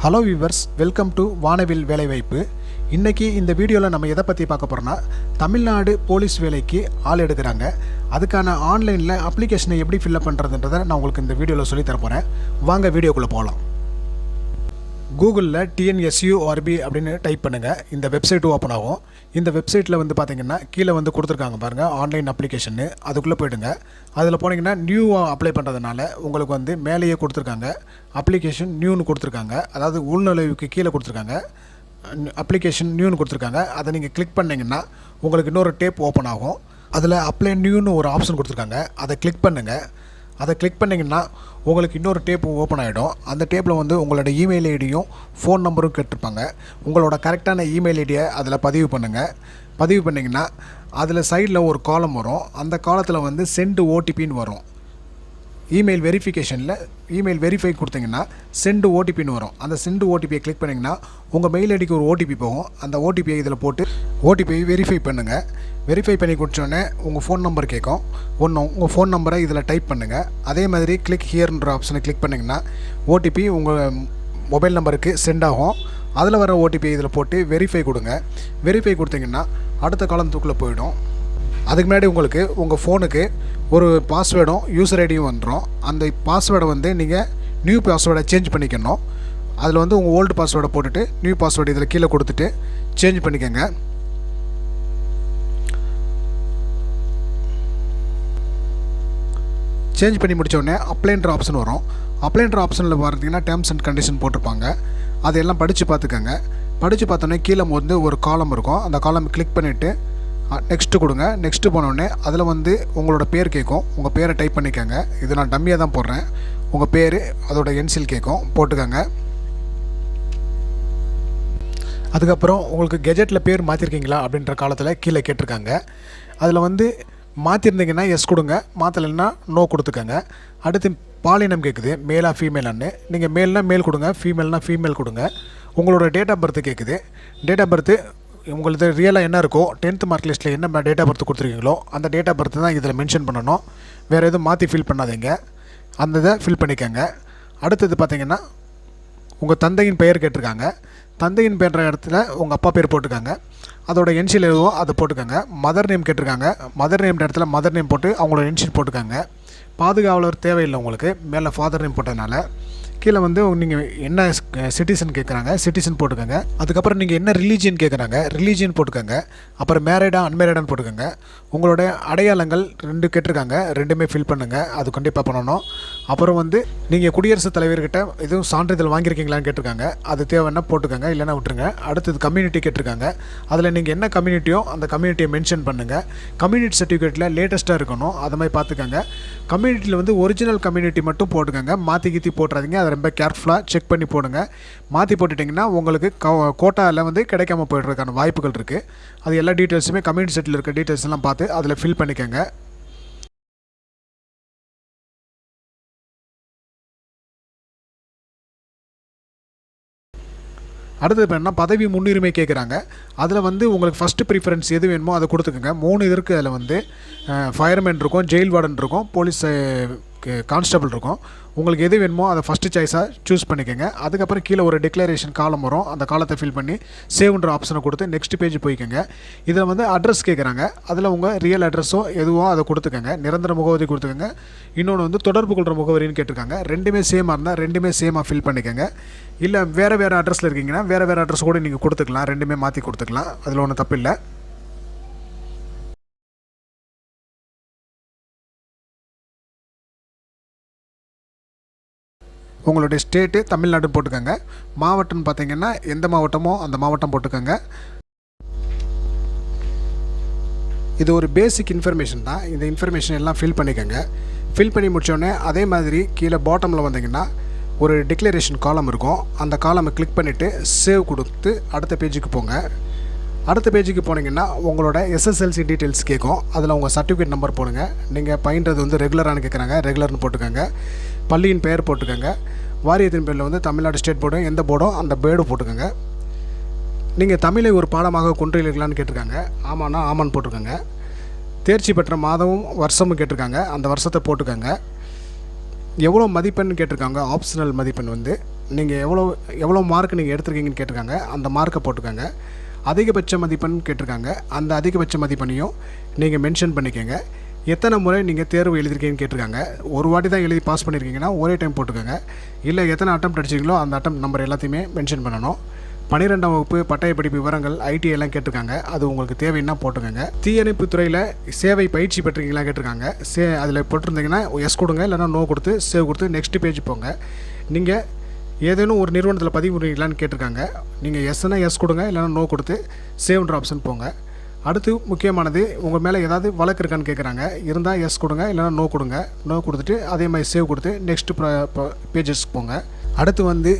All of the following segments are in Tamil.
ஹலோ வியூவர்ஸ் வெல்கம் டு வானவில் வேலைவாய்ப்பு இன்றைக்கி இந்த வீடியோவில் நம்ம எதை பற்றி பார்க்க போகிறோன்னா தமிழ்நாடு போலீஸ் வேலைக்கு ஆள் எடுக்கிறாங்க. அதுக்கான ஆன்லைனில் அப்ளிகேஷனை எப்படி ஃபில்அப் பண்ணுறதுன்றதை நான் உங்களுக்கு இந்த வீடியோவில் சொல்லித்தர போகிறேன் வாங்க வீடியோக்குள்ளே போகலாம். கூகுளில் டிஎன்எஸ்யூஆர்பி அப்படின்னு டைப் பண்ணுங்கள் இந்த வெப்சைட் ஓப்பன் ஆகும். இந்த வெப்சைட்டில் வந்து பார்த்தீங்கன்னா கீழே வந்து கொடுத்துருக்காங்க பாருங்கள் ஆன்லைன் அப்ளிகேஷன்னு. அதுக்குள்ளே போயிடுங்க. அதில் போனீங்கன்னா நியூவாக அப்ளை பண்ணுறதுனால உங்களுக்கு வந்து மேலேயே கொடுத்துருக்காங்க. அப்ளிகேஷன் நியூன்னு கொடுத்துருக்காங்க. அதாவது உள்நுழைவுக்கு கீழே கொடுத்துருக்காங்க. அப்ளிகேஷன் நியூன்னு கொடுத்துருக்காங்க. அதை நீங்கள் கிளிக் பண்ணிங்கன்னா உங்களுக்கு இன்னொரு டேப் ஓப்பன் ஆகும். அதில் அப்ளை நியூன்னு ஒரு ஆப்ஷன் கொடுத்துருக்காங்க. அதை கிளிக் பண்ணுங்கள் அதை கிளிக் பண்ணிங்கன்னா உங்களுக்கு இன்னொரு டேப் ஓப்பன் ஆகிடும் அந்த டேப்பில் வந்து உங்களோட இமெயில் ஐடியும் ஃபோன் நம்பரும் கேட்டிருப்பாங்க. உங்களோட கரெக்டான இமெயில் ஐடியை அதில் பதிவு பண்ணுங்கள் பதிவு பண்ணிங்கன்னா அதில் சைடில் ஒரு காலம் வரும். அந்த காலத்தில் வந்து சென்ட் ஓடிபின்னு வரும். இமெயில் வெரிஃபிகேஷனில் இமெயில் வெரிஃபை கொடுத்தீங்கன்னா சென்டு ஓடிபின்னு வரும். அந்த சென்டு ஓடிபியை கிளிக் பண்ணிங்கன்னா உங்கள் மெயில் ஐடிக்கு ஒரு ஓடிபி போகும். அந்த ஓடிபியை இதில் போட்டு ஓடிபியை வெரிஃபை பண்ணுங்கள் வெரிஃபை பண்ணி கொடுத்தோடனே உங்கள் ஃபோன் நம்பர் கேட்கும். ஒன்று உங்கள் ஃபோன் நம்பரை இதில் டைப் பண்ணுங்கள் அதே மாதிரி கிளிக் ஹியர்ன்ற ஆப்ஷனை கிளிக் பண்ணிங்கன்னா ஓடிபி உங்கள் மொபைல் நம்பருக்கு சென்ட் ஆகும். அதில் வர ஓடிபி இதில் போட்டு வெரிஃபை கொடுங்க. வெரிஃபை கொடுத்தீங்கன்னா அடுத்த காலம் தூக்கில் போயிடும். அதுக்கு முன்னாடி உங்களுக்கு உங்கள் ஃபோனுக்கு ஒரு பாஸ்வேர்டும் யூசர் ஐடியும் வந்துடும் அந்த பாஸ்வேர்டை வந்து நீங்கள் நியூ பாஸ்வேர்டை சேஞ்ச் பண்ணிக்கணும். அதில் வந்து உங்கள் ஓல்டு பாஸ்வேர்டை போட்டுட்டு நியூ பாஸ்வேர்டு இதில் கீழே கொடுத்துட்டு சேஞ்ச் பண்ணிக்கோங்க. சேஞ்ச் பண்ணி முடித்தோடனே அப்ளைன்ற ஆப்ஷன் வரும். அப்ளைன்ற ஆப்ஷனில் பார்த்தீங்கன்னா டேர்ம்ஸ் அண்ட் கண்டிஷன் போட்டிருப்பாங்க. அதையெல்லாம் படித்து பார்த்துக்கோங்க. படித்து பார்த்தோன்னே கீழே வந்து ஒரு காலம் இருக்கும். அந்த காலம் கிளிக் பண்ணிவிட்டு நெக்ஸ்ட்டு கொடுங்க. நெக்ஸ்ட்டு போனோடனே அதில் வந்து உங்களோட பேர் கேட்கும் உங்கள் பேரை டைப் பண்ணிக்கோங்க. இது நான் டம்மியாக தான் போடுறேன். உங்கள் பேர் அதோட என்சில் கேட்கும் போட்டுக்கோங்க. அதுக்கப்புறம் உங்களுக்கு கெஜெட்டில் பேர் மாற்றிருக்கீங்களா அப்படின்ற காலத்தில் கீழே கேட்டிருக்காங்க. அதில் வந்து மாற்றிருந்தீங்கன்னா எஸ் கொடுங்க. மாற்றலைன்னா நோ கொடுத்துக்கோங்க. அடுத்து பாலினம் கேட்குது மேலா ஃபீமேலான்னு நீங்கள் மேல்னால் மேல் கொடுங்க. ஃபீமேல்னால் ஃபீமேல் கொடுங்க. உங்களோட டேட் ஆஃப் பர்த் கேட்குது டேட் ஆஃப் பர்த்து உங்களது ரியலாக என்ன இருக்கோ டென்த் மார்க் லிஸ்ட்டில் என்ன டேட்டா பர்த் கொடுத்துருக்கீங்களோ அந்த டேட்டா பர்த் தான் இதில் மென்ஷன் பண்ணணும். வேறு எதுவும் மாற்றி ஃபில் பண்ணாதீங்க. அந்த இதை ஃபில் பண்ணிக்கோங்க. அடுத்தது பார்த்தீங்கன்னா உங்கள் தந்தையின் பெயர் கேட்டிருக்காங்க. தந்தையின் பெயர் இடத்துல உங்கள் அப்பா பேர் போட்டிருக்காங்க. அதோட என்ஷியல் எதுவோ அதை போட்டுக்கோங்க. மதர் நேம் கேட்டிருக்காங்க. மதர் நேம் இடத்துல மதர் நேம் போட்டு அவங்களோட என்ஷியல் போட்டுக்காங்க. பாதுகாவலர் தேவையில்லை உங்களுக்கு. மேலே ஃபாதர் நேம் போட்டதுனால. கீழே வந்து நீங்கள் என்ன சிட்டிசன் கேட்குறாங்க சிட்டிசன் போட்டுக்கோங்க. அதுக்கப்புறம் நீங்கள் என்ன ரிலீஜியன் கேட்குறாங்க ரிலீஜியன் போட்டுக்கோங்க. அப்புறம் மேரிடா அன்மேரிடான்னு போட்டுக்கோங்க. உங்களோட அடையாளங்கள் ரெண்டு கேட்டிருக்காங்க ரெண்டுமே ஃபில் பண்ணுங்கள் அது கண்டிப்பாக பண்ணணும். அப்புறம் வந்து நீங்கள் குடியரசுத் தலைவர்கிட்ட எதுவும் சான்றிதழ் வாங்கியிருக்கீங்களான்னு கேட்டிருக்காங்க. அது தேவைன்னா போட்டுக்கோங்க இல்லைன்னா விட்டுருங்க. அடுத்தது கம்யூனிட்டி கேட்டிருக்காங்க. அதில் நீங்கள் என்ன கம்யூனிட்டியோ அந்த கம்யூனிட்டியை மென்ஷன் பண்ணுங்கள் கம்யூனிட்டி சர்டிஃபிகேட்டில் லேட்டஸ்ட்டாக இருக்கணும். அதை மாதிரி பார்த்துக்கோங்க. கம்யூனிட்டியில் வந்து ஒரிஜினல் கம்யூனிட்டி மட்டும் போட்டுக்கோங்க. மாற்றி கீத்தி போட்டுறாதீங்க. அதை ரொம்ப கேர்ஃபுல்லாக செக் பண்ணி போடுங்க. மாற்றி போட்டுட்டிங்கன்னா உங்களுக்கு கோட்டாவில் வந்து கிடைக்காம போய்ட்டுறதுக்கான வாய்ப்புகள் இருக்குது அது எல்லா டீட்டெயில்ஸுமே கம்யூனிட்டி செட்டில் இருக்க டீட்டெயில்ஸ் எல்லாம் பார்த்து அதில் ஃபில் பண்ணிக்கோங்க. அடுத்தது இப்போ என்ன பதவி முன்னுரிமை கேட்குறாங்க அதில் வந்து உங்களுக்கு ஃபஸ்ட்டு ப்ரிஃபரன்ஸ் எது வேணுமோ அதை கொடுத்துக்கோங்க. மூணு இது இருக்குது அதில் வந்து ஃபயர்மேன் இருக்கும் ஜெயில் வார்டன் இருக்கும் போலீஸ் கான்ஸ்டபிள் இருக்கும். உங்களுக்கு எது வேணுமோ அதை ஃபஸ்ட்டு சாய்ஸாக சூஸ் பண்ணிக்கோங்க. அதுக்கப்புறம் கீழே ஒரு டிக்ளரேஷன் காலம் வரும். அந்த காலத்தை ஃபில் பண்ணி சேவ்ன்ற ஆப்ஷனை கொடுத்து நெக்ஸ்ட் பேஜ் போய்க்கோங்க. இதில் வந்து அட்ரஸ் கேட்குறாங்க அதில் உங்கள் ரியல் அட்ரஸோ எதுவோ அதை கொடுத்துக்கோங்க. நிரந்தர முகவரி கொடுத்துக்கோங்க. இன்னொன்று வந்து தொடர்பு கொள்கிற முகவரின்னு கேட்டிருக்காங்க. ரெண்டுமே சேமாக இருந்தால் ரெண்டுமே சேமாக ஃபில் பண்ணிக்கோங்க. இல்லை வேறு வேறு அட்ரஸில் இருக்கீங்கன்னா வேறு வேறு அட்ரஸ் கூட நீங்கள் கொடுத்துக்கலாம். ரெண்டுமே மாற்றி கொடுத்துக்கலாம். அதில் ஒன்றும் தப்பு இல்லை. உங்களுடைய ஸ்டேட்டு தமிழ்நாடு போட்டுக்கோங்க. மாவட்டம்னு பார்த்தீங்கன்னா எந்த மாவட்டமோ அந்த மாவட்டம் போட்டுக்கோங்க. இது ஒரு பேசிக் இன்ஃபர்மேஷன் தான். இந்த இன்ஃபர்மேஷன் எல்லாம் ஃபில் பண்ணிக்கோங்க. ஃபில் பண்ணி முடித்தோடனே அதே மாதிரி கீழே பாட்டமில் வந்தீங்கன்னா ஒரு டிக்ளரேஷன் காலம் இருக்கும். அந்த காலமை கிளிக் பண்ணிவிட்டு சேவ் கொடுத்து அடுத்த பேஜுக்கு போங்க. அடுத்த பேஜுக்கு போனீங்கன்னா உங்களோட எஸ்எஸ்எல்சி டீட்டெயில்ஸ் கேட்கும். அதில் உங்கள் சர்டிஃபிகேட் நம்பர் போடுங்க. நீங்கள் பயின்றது வந்து ரெகுலரானு கேட்குறாங்க ரெகுலர்னு போட்டுக்கோங்க. பள்ளியின் பெயர் போட்டுக்கோங்க. வாரியத்தின் பேரில் வந்து தமிழ்நாடு ஸ்டேட் போர்டு எந்த போர்டும் அந்த பேர்டு போட்டுக்கோங்க. நீங்கள் தமிழை ஒரு பாடமாக கொண்டுள்ளீர்களான்னு கேட்டிருக்காங்க. ஆமாண்ணா ஆமான்னு போட்டிருக்கோங்க தேர்ச்சி பெற்ற மாதமும் வருஷமும் கேட்டிருக்காங்க. அந்த வருஷத்தை போட்டுக்கோங்க. எவ்வளோ மதிப்பெண் கேட்டிருக்காங்க? ஆப்ஷனல் மதிப்பெண் வந்து. நீங்கள் எவ்வளோ எவ்வளோ மார்க் நீங்கள் எடுத்திருக்கீங்கன்னு கேட்டிருக்காங்க. அந்த மார்க்கை போட்டுக்கோங்க. அதிகபட்ச மதிப்பெண் கேட்டிருக்காங்க. அந்த அதிகபட்ச மதிப்பெண்ணையும் நீங்கள் மென்ஷன் பண்ணிக்கோங்க. எத்தனை முறை நீங்கள் தேர்வு எழுதிருக்கீங்கன்னு கேட்டிருக்காங்க. ஒரு வாட்டி தான் எழுதி பாஸ் பண்ணியிருக்கீங்கன்னா ஒரே டைம் போட்டுக்கோங்க. இல்லை எத்தனை அட்டம் அடிச்சிங்களோ அந்த அட்டம் நம்பர் எல்லாத்தையுமே மென்ஷன் பண்ணணும். பன்னிரெண்டாம் வகுப்பு பட்டய படிப்பு விவரங்கள் ஐடி எல்லாம் கேட்டிருக்காங்க. அது உங்களுக்கு தேவைன்னா போட்டுக்கோங்க. தீயணைப்பு துறையில் சேவை பயிற்சி பெற்றிருக்கீங்களா கேட்டிருக்காங்க. சே அதில் போட்டிருந்தீங்கன்னா எஸ் கொடுங்க இல்லைன்னா நோ கொடுத்து சேவ் கொடுத்து நெக்ஸ்ட் பேஜ் போங்க. நீங்கள் ஏதேனும் ஒரு நிறுவனத்தில் பதிவு பண்ணுறீங்களான்னு கேட்டிருக்காங்க. நீங்கள் எஸ்னா எஸ் கொடுங்க இல்லைன்னா நோ கொடுத்து சேவ்ன்ற ஆப்ஷன் போங்க. அடுத்து முக்கியமானது உங்கள் மேலே ஏதாவது வழக்கு இருக்கான்னு கேட்குறாங்க இருந்தால் எஸ் கொடுங்க இல்லைன்னா நோ கொடுங்க. நோ கொடுத்துட்டு அதே மாதிரி சேவ் கொடுத்து நெக்ஸ்ட் பேஜஸ்க்கு போங்க. அடுத்து வந்து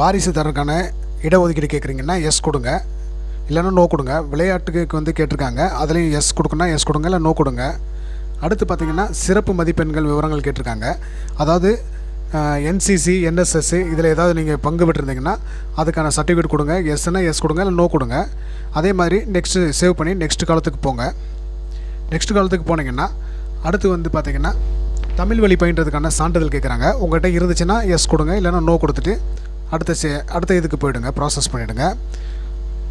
வாரிசு தரக்கான இடஒதுக்கீடு கேட்குறீங்கன்னா எஸ் கொடுங்க. இல்லைன்னா நோ கொடுங்க. விளையாட்டுக்கு வந்து கேட்டிருக்காங்க. அதுலேயும் எஸ் கொடுக்குன்னா எஸ் கொடுங்க. இல்லை நோ கொடுங்க. அடுத்து பார்த்தீங்கன்னா சிறப்பு மதிப்பெண்கள் விவரங்கள் கேட்டிருக்காங்க. அதாவது என்சிசி என்எஸ்எஸ்ஸு இதில் ஏதாவது நீங்கள் பங்கு பெற்றிருந்தீங்கன்னா அதுக்கான சர்டிஃபிகேட் கொடுங்க. எஸ்னா எஸ் கொடுங்க. இல்லை நோ கொடுங்க. அதே மாதிரி நெக்ஸ்ட்டு சேவ் பண்ணி நெக்ஸ்ட் காலத்துக்கு போங்க. நெக்ஸ்ட் காலத்துக்கு போனீங்கன்னா அடுத்து வந்து பார்த்தீங்கன்னா தமிழ் வழி பயின்றதுக்கான சான்றிதழ் கேட்குறாங்க. உங்கள்கிட்ட இருந்துச்சுன்னா எஸ் கொடுங்க. இல்லைன்னா நோ கொடுத்துட்டு அடுத்த சே அடுத்த இதுக்கு போயிடுங்க ப்ராசஸ் பண்ணிவிடுங்க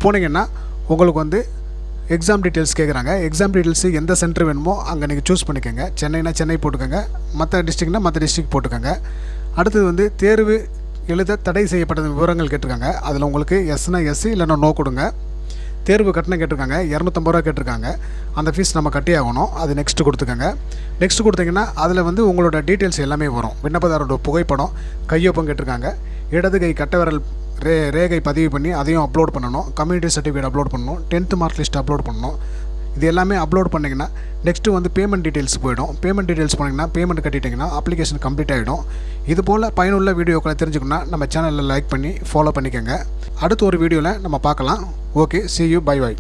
போனீங்கன்னா உங்களுக்கு வந்து எக்ஸாம் டீட்டெயில்ஸ் கேட்குறாங்க எக்ஸாம் டீட்டெயில்ஸு எந்த சென்டர் வேணுமோ அங்கே நீங்கள் சூஸ் பண்ணிக்கோங்க. சென்னைனா சென்னை போட்டுக்கோங்க. மற்ற டிஸ்ட்ரிக்னா மற்ற டிஸ்ட்ரிக் போட்டுக்கோங்க. அடுத்தது வந்து தேர்வு எழுத தடை செய்யப்பட்ட விவரங்கள் கேட்டிருக்காங்க. அதில் உங்களுக்கு எஸ்னா எஸ் இல்லைன்னா நோ கொடுங்க. தேர்வு கட்டணம் கேட்டிருக்காங்க. இரநூத்தம்பது ரூபா கேட்டிருக்காங்க. அந்த ஃபீஸ் நம்ம கட்டி ஆகணும். அது நெக்ஸ்ட்டு கொடுத்துக்கோங்க. நெக்ஸ்ட் கொடுத்தீங்கன்னா அதில் வந்து உங்களோட டீட்டெயில்ஸ் எல்லாமே வரும். விண்ணப்பதாரோட புகைப்படம் கையொப்பம் கேட்டிருக்காங்க. இடது கை கட்ட விரல் ரே ரேகை பதிவு பண்ணி அதையும் அப்லோட் பண்ணணும். கம்யூனிட்டி சர்டிஃபிகேட் அப்லோட் பண்ணணும். டென்த்து மார்க் லிஸ்ட் அப்லோட் பண்ணணும். இது எல்லாமே அப்லோட் பண்ணிங்கன்னா நெக்ஸ்ட்டு வந்து பேமெண்ட் டீட்டெயில்ஸ் போயிடும். பேமெண்ட் டீட்டெயில்ஸ் போனீங்கன்னா பேமெண்ட் கட்டிட்டிங்கன்னா அப்ளிகேஷன் கம்ப்ளீட் ஆகிடும் இது போல் பயனுள்ள வீடியோக்களை தெரிஞ்சுக்கணும்னா நம்ம சேனலில் லைக் பண்ணி ஃபாலோ பண்ணிக்கோங்க. அடுத்த ஒரு வீடியோவில் நம்ம பார்க்கலாம். Okay see you bye bye